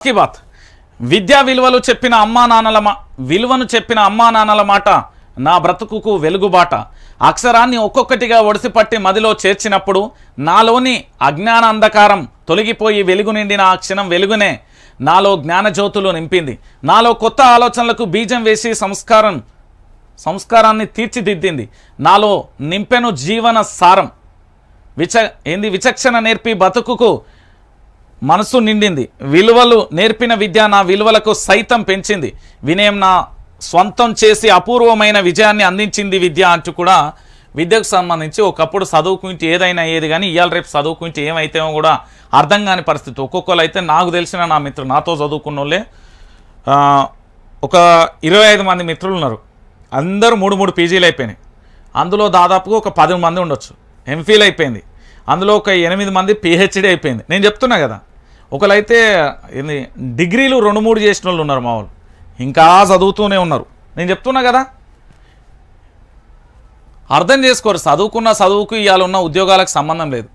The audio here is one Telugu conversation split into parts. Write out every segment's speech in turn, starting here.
కి బాత్ విద్యా విలువలు చెప్పిన అమ్మా నాన్నల మా విలువను చెప్పిన అమ్మా నాన్నల మాట నా బ్రతుకుకు వెలుగుబాట అక్షరాన్ని ఒక్కొక్కటిగా ఒడిసిపట్టి మదిలో చేర్చినప్పుడు నాలోని అజ్ఞాన అంధకారం తొలగిపోయి వెలుగు నిండిన ఆ క్షణం వెలుగునే నాలో జ్ఞానజ్యోతులు నింపింది నాలో కొత్త ఆలోచనలకు బీజం వేసి సంస్కారం సంస్కారాన్ని తీర్చిదిద్దింది నాలో నింపెను జీవన సారం విచ ఏంది విచక్షణ నేర్పి బతుకుకు మనసు నిండింది. విలువలు నేర్పిన విద్య నా విలువలకు సైతం పెంచింది. వినయం నా స్వంతం చేసి అపూర్వమైన విజయాన్ని అందించింది విద్య అంటూ కూడా విద్యకు సంబంధించి ఒకప్పుడు చదువుకుంటే ఏదైనా ఏది కానీ ఇవాళ రేపు చదువుకుంటే ఏమైతేమో కూడా అర్థం కాని పరిస్థితి. ఒక్కొక్కరు అయితే నాకు తెలిసిన నా మిత్రులు నాతో చదువుకున్న వాళ్ళే ఒక ఇరవై ఐదు మంది మిత్రులు ఉన్నారు. అందరూ మూడు మూడు పీజీలు అయిపోయినాయి. అందులో దాదాపుగా ఒక పది మంది ఉండొచ్చు. ఎంఫీల్ అయిపోయింది. అందులో ఒక ఎనిమిది మంది పిహెచ్డీ అయిపోయింది. నేను చెప్తున్నా కదా ఒకరైతే ఏంది డిగ్రీలు రెండు మూడు చేసిన వాళ్ళు ఉన్నారు మా వాళ్ళు. ఇంకా చదువుతూనే ఉన్నారు. నేను చెప్తున్నా కదా? అర్థం చేసుకోరు. చదువుకున్న చదువుకు ఇవాళ ఉన్న ఉద్యోగాలకు సంబంధం లేదు.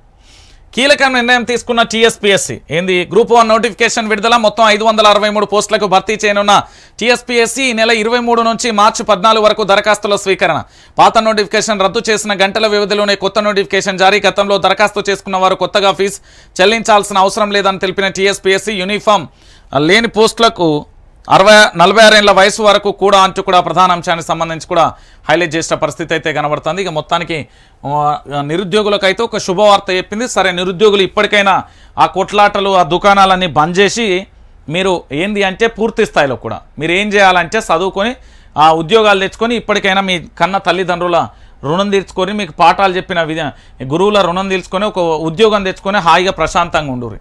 కీలక నిర్ణయం తీసుకున్న టీఎస్పీఎస్సీ. ఏంది? గ్రూప్ వన్ నోటిఫికేషన్ విడుదల మొత్తం ఐదు వందల అరవై మూడు పోస్టులకు భర్తీ చేయనున్న టీఎస్పీఎస్సీ ఈ నెల ఇరవై మూడు నుంచి మార్చి పద్నాలుగు వరకు దరఖాస్తుల స్వీకరణ. పాత నోటిఫికేషన్ రద్దు చేసిన గంటల వ్యవధిలోనే కొత్త నోటిఫికేషన్ జారీ. గతంలో దరఖాస్తు చేసుకున్న వారు కొత్తగా ఫీజు చెల్లించాల్సిన అవసరం లేదని తెలిపిన టీఎస్పీఎస్సీ యూనిఫామ్ లేని పోస్టులకు అరవై నలభై ఆరేళ్ళ వయసు వరకు కూడా అంటూ కూడా ప్రధాన అంశానికి సంబంధించి కూడా హైలైట్ చేసిన పరిస్థితి అయితే కనబడుతుంది. ఇక మొత్తానికి నిరుద్యోగులకైతే ఒక శుభవార్త చెప్పింది. సరే నిరుద్యోగులు ఇప్పటికైనా ఆ కొట్లాటలు ఆ దుకాణాలన్నీ బంద్ చేసి మీరు ఏంది అంటే పూర్తి స్థాయిలో కూడా మీరు ఏం చేయాలంటే చదువుకొని ఆ ఉద్యోగాలు తెచ్చుకొని ఇప్పటికైనా మీ కన్న తల్లిదండ్రుల రుణం తీర్చుకొని మీకు పాఠాలు చెప్పిన విధ గురువుల రుణం తీర్చుకొని ఒక ఉద్యోగం తెచ్చుకొని హాయిగా ప్రశాంతంగా ఉండుర్రి.